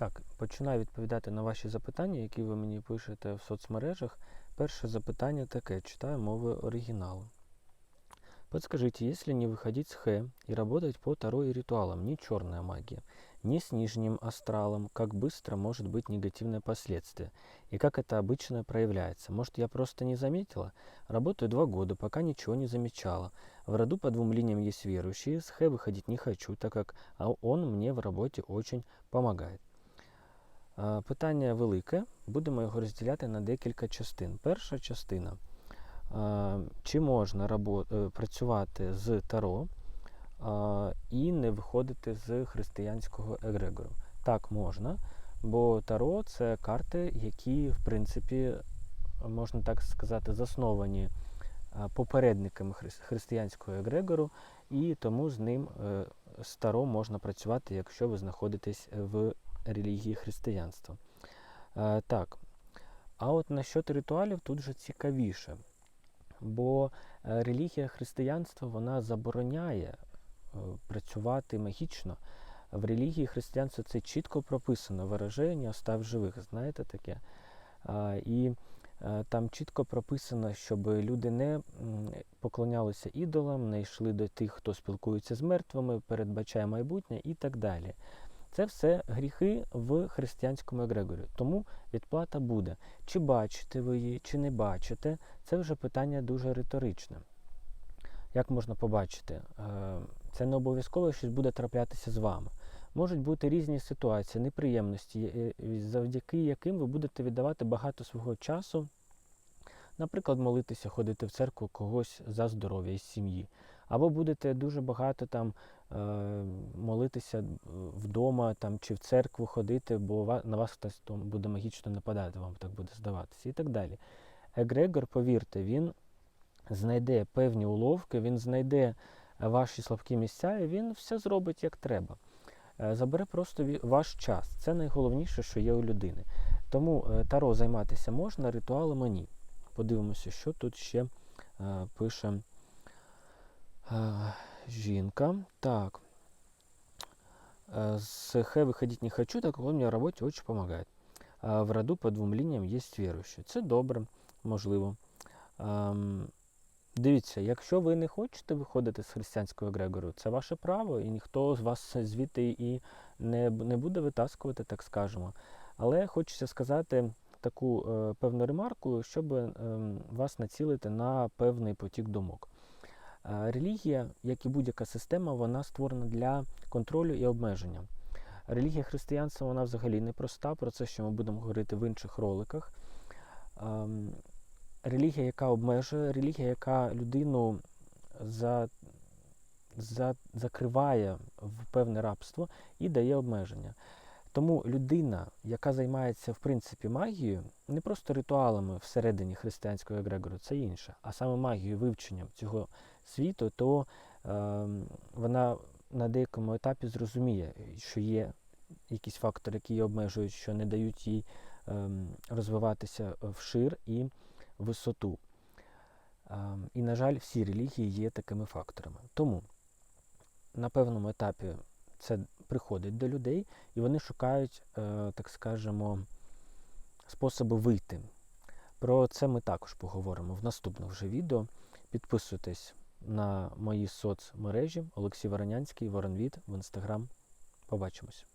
Так, починаю відповідати на ваші запитання, які ви мені пишете в соцмережах. Перше запитання таке: читаю мови оригіналу. Подскажите, если не выходить с Х и работать по Таро и ритуалам, ни черная магия, ни с нижним астралом, как быстро может быть негативное последствие? И как это обычно проявляется? Может, я просто не заметила? Работаю два года, пока ничего не замечала. В роду по двум линиям есть верующие, с Х выходить не хочу, так как а, он мне в работе очень помогает. Питання велике. Будемо його розділяти на декілька частин. Перша частина. Чи можна е, працювати з Таро і не виходити з християнського егрегору? Так, можна, бо Таро це карти, які, в принципі, можна так сказати, засновані попередниками християнського егрегору, і тому з ним е, з Таро можна працювати, якщо ви знаходитесь в релігії християнства. Е, так. А от насчет ритуалів тут же цікавіше. Бо е, релігія християнства вона забороняє е, працювати магічно. В релігії християнства це чітко прописано вираження остав живих, знаєте таке. І е, там чітко прописано, щоб люди не поклонялися ідолам, не йшли до тих, хто спілкується з мертвими, передбачає майбутнє і так далі. Це все гріхи в християнському егрегорі. Тому відплата буде. Чи бачите ви її, чи не бачите, це вже питання дуже риторичне. Як можна побачити? Е, Це не обов'язково щось буде траплятися з вами. Можуть бути різні ситуації, неприємності, е, завдяки яким ви будете віддавати багато свого часу, наприклад, молитися, ходити в церкву когось за здоров'я із сім'ї. Або будете дуже багато там е, молитися е, вдома там, чи в церкву ходити, бо на вас хтось там буде магічно нападати, вам так буде здаватися і так далі. Егрегор, повірте, він знайде певні уловки, він знайде ваші слабкі місця, і він все зробить як треба. Е, Забере просто ваш час. Це найголовніше, що є у людини. Тому таро займатися можна, ритуалами ні. Подивимося, що тут ще пише жінка. Так. Э, С Х выходить не хочу, так он мне в роботі помогает. А В роду по двом лініям є віруючі. Це добре, можливо. Дивіться, якщо ви не хочете виходити з християнського егрегору, це ваше право, і ніхто з вас звідти і не, не буде витаскувати, так скажемо. Але хочеться сказати таку е, певну ремарку, щоб ем, вас націлити на певний потік думок. Е, Релігія, як і будь-яка система, вона створена для контролю і обмеження. Релігія християнства вона взагалі непроста, про це ще ми будемо говорити в інших роликах. Ем, Релігія, яка обмежує, релігія, яка людину за, за, закриває в певне рабство і дає обмеження. Тому людина, яка займається в принципі магією, не просто ритуалами всередині християнського егрегору, це інше, а саме магією, вивченням цього світу, то е, вона на деякому етапі зрозуміє, що є якісь фактори, які її обмежують, що не дають їй е, розвиватися вшир і висоту. Е, і, на жаль, всі релігії є такими факторами. Тому на певному етапі це приходить до людей, і вони шукають, е, так скажемо, способи вийти. Про це ми також поговоримо в наступних вже відео. Підписуйтесь на мої соцмережі Олексій Воронянський, Воронвід в інстаграм. Побачимось.